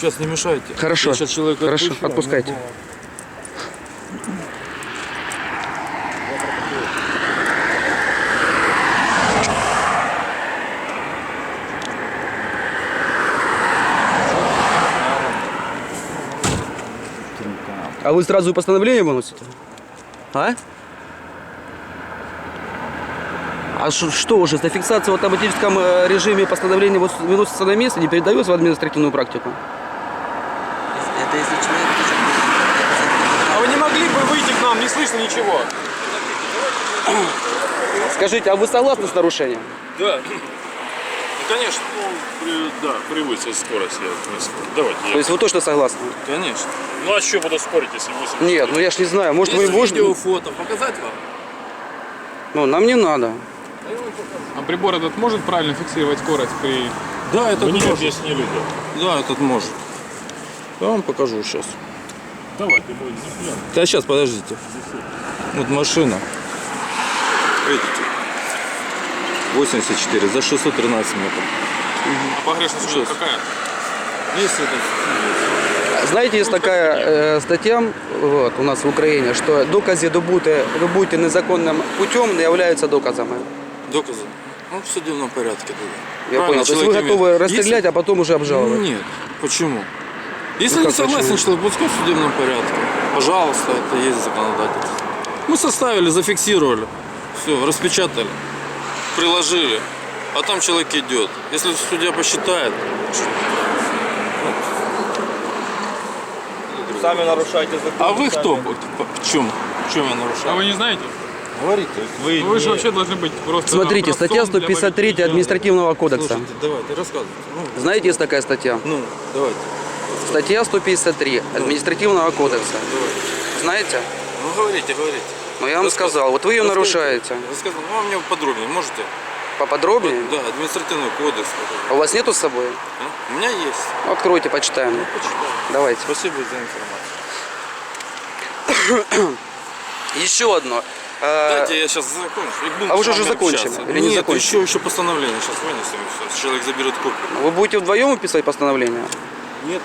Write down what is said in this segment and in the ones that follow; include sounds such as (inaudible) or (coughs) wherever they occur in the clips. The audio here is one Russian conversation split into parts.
Сейчас не мешайте. Хорошо. Я сейчас человека Хорошо, отпущу, отпускайте. А вы сразу постановление выносите? А? А что уже, за фиксацию в автоматическом э, режиме постановление вот выносится на место, не передается в административную практику? Это если человек хочет А вы не выйти к нам? Не слышно ничего. Скажите, а вы согласны с нарушением? Да. Ну, конечно. Ну, при- да, превысил скорость я не спорю. Давайте, То я. есть вы точно согласны? Конечно. Ну а что буду спорить, если 8? Нет, ну я ж не знаю, может вы, Есть может, видео, фото. Показать вам? ну нам не надо. А прибор этот может правильно фиксировать скорость при... Да, этот Мне может. объяснили, да. Да, этот может. Я вам покажу сейчас. Давай, ты мой. Да, сейчас, подождите. Вот машина. Видите? 84 за 613 метров. А погрешность у какая? Есть это? Знаете, есть такая э, статья вот, у нас в Украине, что докази ви будете незаконним путем не являются доказами. Доказы? Ну, в судебном порядке. тогда. Я Правильно, понял. То есть вы готовы имеет- расстрелять, Если- а потом уже обжаловать? Нет. Почему? Если Ну не согласен человек, пускай в судебном порядке. Пожалуйста, это есть законодательство. Мы составили, зафиксировали. Все, распечатали. Приложили. А там человек идет. Если судья посчитает, Сами нарушаете закон. а вы кто? В чем? В чем я А нарушаю? вы не знаете? Говорите. Вы, Ну, Вы же не- вообще должны быть просто... Смотрите, статья образцом для 153 водителей. административного кодекса. Слушайте, давайте, рассказывайте. Ну, Знаете, есть такая статья? ну, давайте. Статья 153 административного кодекса. Знаете? Ну, говорите, говорите. Ну я вам Рассказывайте. сказал, вот вы ее Рассказывайте. нарушаете. Рассказывайте. Ну, а мне подробнее можете? Поподробнее? Да, административный кодекс. А у вас нету с собой? А? У меня есть. Ну, Откройте, почитаем. Почитаю. Давайте. Спасибо за информацию. (coughs) Еще одно. Э, Дайте я сейчас закончу. и А вы с же уже вами закончили общаться. или не Нет, закончили? еще, еще постановление сейчас вынесем. и всё. Человек заберет копию. Вы будете вдвоем выписывать постановление? Нет.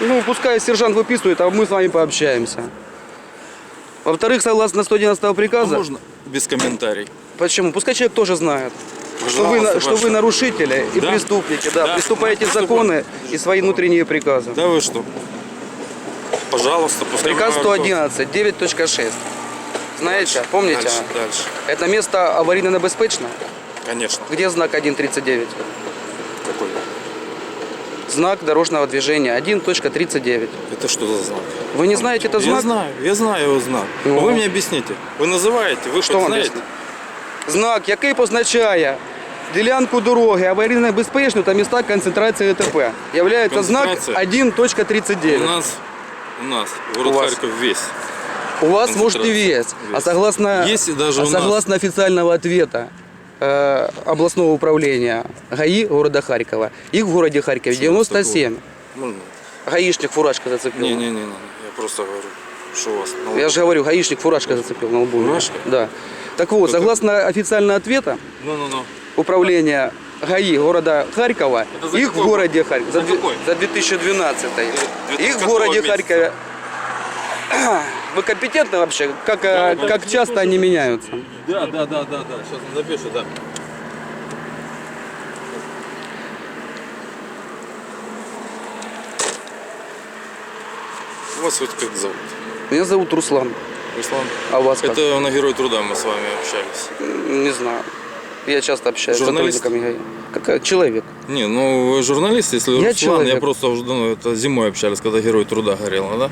Ну, пускай сержант выписывает, а мы с вами пообщаемся. Во-вторых, согласно 111 А приказа, можно без комментариев? почему? Пускай человек тоже знает, что вы, что вы нарушители и Да? преступники, да, Да. приступаете законы и свои внутренние приказы. Да вы что? Пожалуйста, пускай Приказ вы- 111, 9.6. Знаете, помните? Дальше, дальше. Это место аварийно-небезпечно, Конечно. где знак 1.39? Какой? Знак дорожного движения 1.39. Это что за знак? Вы не знаете этот Я знак? знаю, я знаю его знак. Ну. Вы мне объясните. Вы называете, вы Що хоть вам знаете? об'яснити? Знак, який позначає ділянку дороги аварійно безпечну та міста концентрації ДТП. Являється знак Концентрація? 1.39. У нас, у нас, город У вас. Харьков весь. У вас может и концентрация. вес. А Вес. согласно, Есть и даже а у нас. согласно официального ответа э, областного управления ГАИ города Харькова, их в городе Харькове Что у нас 97. Можно? Гаишник фуражка зацепил. Не-не-не, я просто говорю, что у вас на Я лбу. же говорю, гаишник фуражка зацепил на лбу. Фуражка? Да. Так вот, согласно официального ответа, Ну-ну-ну. управления ГАИ города Харькова, их в городе Харькове, за, За две- какой? за 2012 Это их с в городе месяца? Харькове. Вы компетентны вообще? Как, э, как часто они меняются? Да, да, да, да, да. Сейчас запишу, да. Вас хоть как зовут? Меня зовут Руслан. Руслан? А вас как? Это на Герой Труда мы с вами общались. Не знаю. Я часто общаюсь с Журналист? сотрудниками ГАИ. Какая? Человек. Не, ну вы журналист, если Я Руслан, человек. я просто уже давно, это зимой общались, когда Герой Труда горело, да?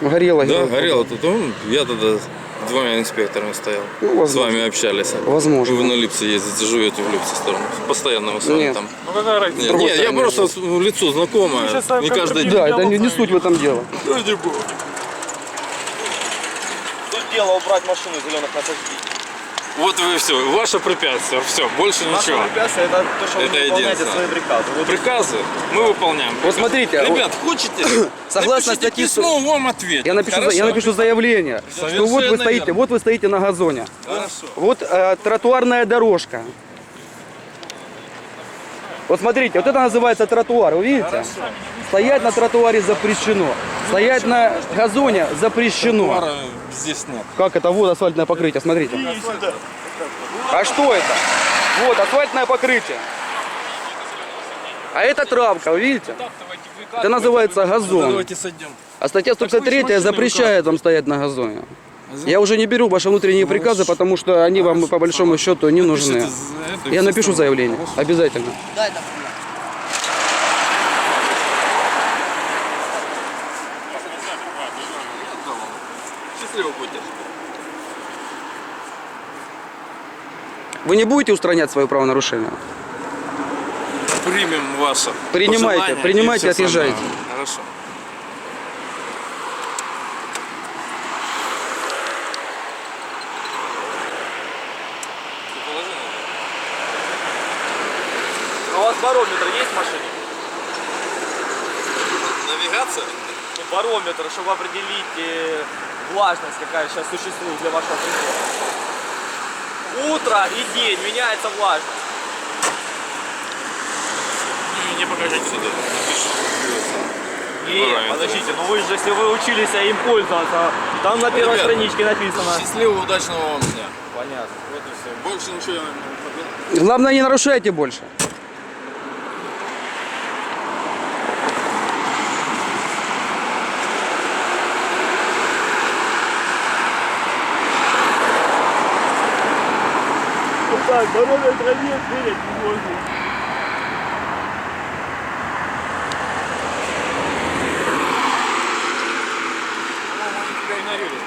Горело. Да, горело. горело тут. ну, Я тогда с двумя инспекторами стоял. Ну, с вами общались. Возможно. Вы на Липце ездите, живете в Липце сторону. Постоянно мы с вами Нет. там. Ну какая разница? Нет, другой нет, я стороны просто с- ну, лицо знакомое. сейчас Не каждый день. Да, это не, не суть в этом дело. Ради бога. Тут дело убрать машину зеленых насаждений. Вот вы все, ваше препятствие, все, больше Наше ничего. препятствие это то, что вы Это не выполняете единственное. свои приказы. Вот Приказы мы выполняем. Вот смотрите, Ребят, хочете? (coughs) Согласно Напишите статье письмо, вам ответят. Я напишу, Хорошо? я напишу заявление, что вот вы Совершенно стоите, верно. вот вы стоите на газоне. Хорошо. Вот э, тротуарная дорожка. Вот смотрите, вот это называется тротуар, вы видите? Стоять на тротуаре запрещено. Стоять на газоне запрещено. здесь нет. Как это? Вот асфальтное покрытие, смотрите. А что это? Вот асфальтное покрытие. А это травка, вы видите? Это называется газон. Давайте сойдем. А статья 153 запрещает вам стоять на газоне. Я уже не беру ваши внутренние приказы, потому что они вам по большому счету не нужны. Я напишу заявление, обязательно. Вы не будете устранять свое правонарушение? Примем ваше Принимайте, пожелание принимайте, отъезжайте. Хорошо. А у вас барометр есть в машине? Навигация? Ну, барометр, чтобы определить э, влажность, какая сейчас существует для вашего прибора. Утро и день меняется влажность. Не покажите сюда. Нет, Барометр. подождите, ну вы же, если вы учились им пользоваться, там на первой Ребят, страничке написано. Счастливого, удачного вам дня. Понятно. Вот и все. Больше ничего я не Главное, не нарушайте больше. Так, барометра нет, мерять не можно. Вы извините, вы нас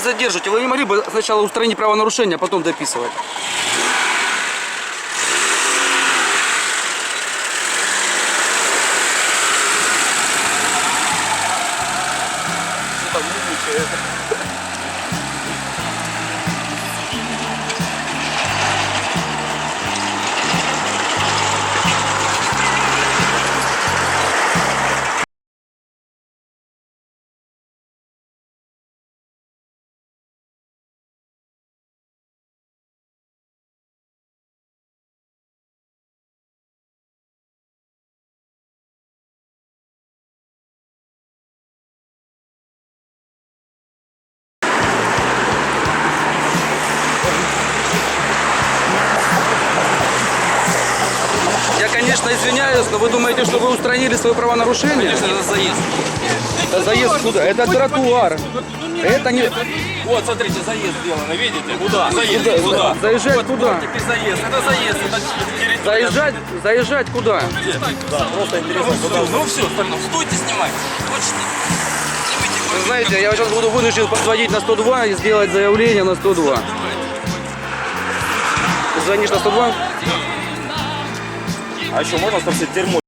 задержите. Вы не могли бы сначала устранить правонарушение, а потом дописывать? Конечно, извиняюсь, но вы думаете, что вы устранили свое правонарушение? Это заезд. Это заезд куда? Это тротуар. Это не... Вот, смотрите, заезд сделано, видите? Куда? Заезд Куда? куда? Заезжать куда? Теперь заезд. Это заезд, это территория. Заезжать, заезжать куда? Ну все, остальное. Стойте, снимайте. Точно. Вы знаете, я сейчас буду вынужден подводить на 102 и сделать заявление на 102. Звонишь на 102? А еще можно спросить термо